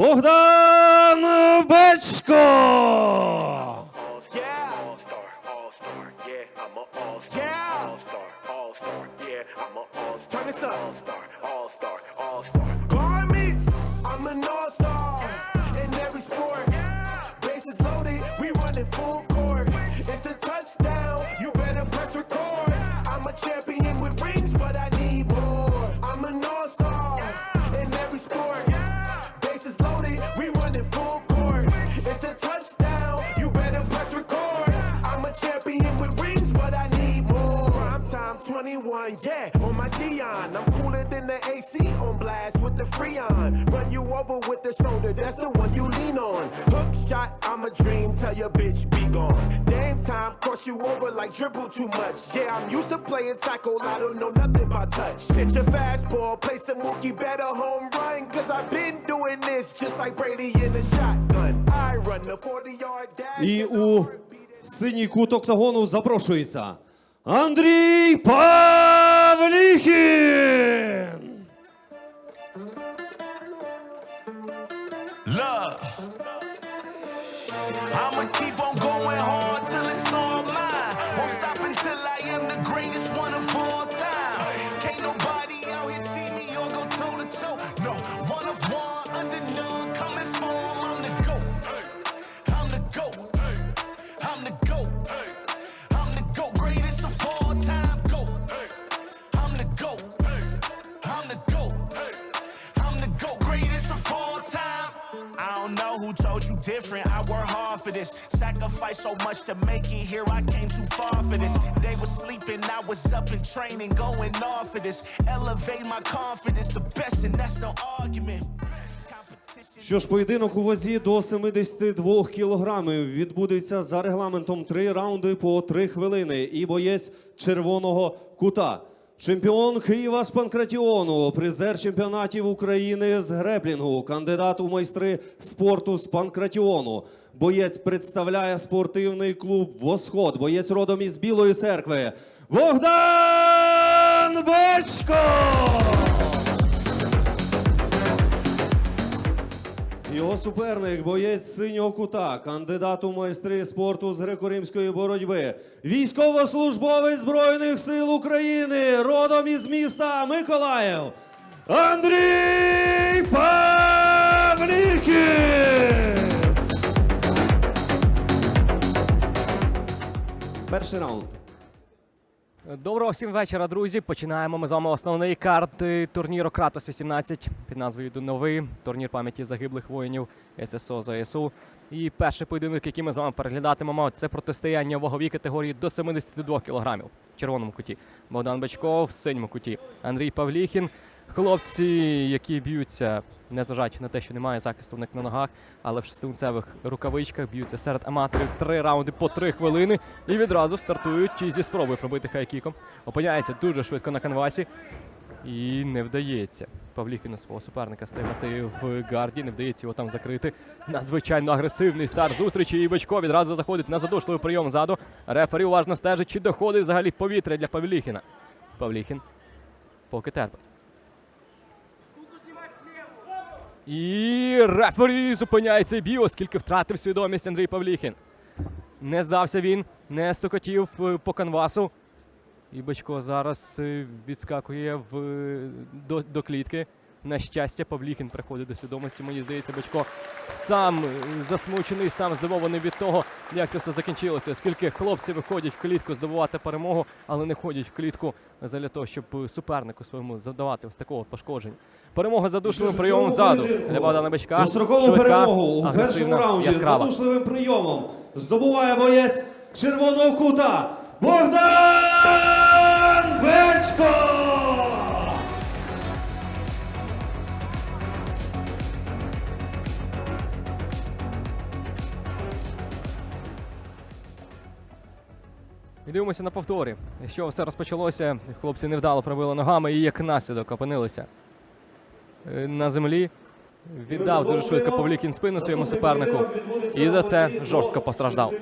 Богдан Бечко! Yeah. All 21, yeah, on my Dion. I'm cooler than the AC on blast with the Freon. Run you over with the shoulder, that's the one you lean on. Hook shot, I'm a dream, tell your bitch be gone. Game time, cross you over like dribble too much. Yeah, I'm used to playing tackle, I don't know nothing about touch. Pitch a fastball, play some Mookie better home run, cause I've been doing this just like Brady in the shotgun. I run the 40 yard dash. І and the у heartbeat of- синій кут октагону запрошується Андрій Павліхін! Love. I'ma keep on going hard till it's all mine. Won't stop until I am the greatest one of all time. Can't nobody out here see me or go toe to toe. No, one of one, Who told you different. I work hard for this. Sacrifice so much to make it here. I came too far for this. They was sleeping, I was up in training, going off for this. Elevate my confidence, the best, and that's no argument. Що ж, поєдинок у вазі до 72 кілограмів відбудеться за регламентом три раунди по три хвилини. І боєць червоного кута. Чемпіон Києва з панкратіону, призер чемпіонатів України з греплінгу, кандидат у майстри спорту з панкратіону. Боєць представляє спортивний клуб Восход. Боєць родом із Білої церкви. Богдан Бечко! Його суперник, боєць синього кута, кандидат у майстри спорту з греко-римської боротьби, військовослужбовець Збройних сил України, родом із міста Миколаїв, Андрій Павліхін! Перший раунд. Доброго всім вечора, друзі. Починаємо ми з вами основний карт е, турніру Кратос 18 під назвою Новий турнір пам'яті загиблих воїнів ССО ЗСУ. І перший поєдинок, який ми з вами переглядатимемо, це протистояння ваговій категорії до 72 кілограмів в червоному куті. Богдан Бачков в синьому куті. Андрій Павліхін. Хлопці, які б'ються, незважаючи на те, що немає захисту в них на ногах, але в шестиунцевих рукавичках б'ються серед аматорів три раунди по три хвилини і відразу стартують зі спробою пробити хайкіком. Опиняється дуже швидко на канвасі. І не вдається Павліхіну свого суперника стримати в гарді, не вдається його там закрити. Надзвичайно агресивний старт зустрічі. І Бачко відразу заходить на задушливий прийом ззаду. Рефері уважно стежить, чи доходить взагалі повітря для Павліхіна. Павліхін поки терпить. І рефері зупиняє цей бій, оскільки втратив свідомість Андрій Павліхін. Не здався він, не стукотів е, по канвасу. І Бачко зараз е, відскакує в, до, до клітки. На щастя, Павліхін приходить до свідомості. Мені здається, Бачко сам е, засмучений, сам здивований від того, як це все закінчилося. Оскільки хлопці виходять в клітку здобувати перемогу, але не ходять в клітку для того, щоб супернику своєму завдавати ось такого пошкодження. Перемога задушливим прийомом ззаду для Богдана Бачка. Дострокову перемогу у першому раунді яскрава. задушливим прийомом здобуває боєць червоного кута Богдан Бечко! І дивимося на повторі. Що все розпочалося, хлопці невдало пробили ногами і як наслідок опинилися е, на землі. Віддав дуже швидко Павлікін спину своєму супернику. І за це жорстко постраждав.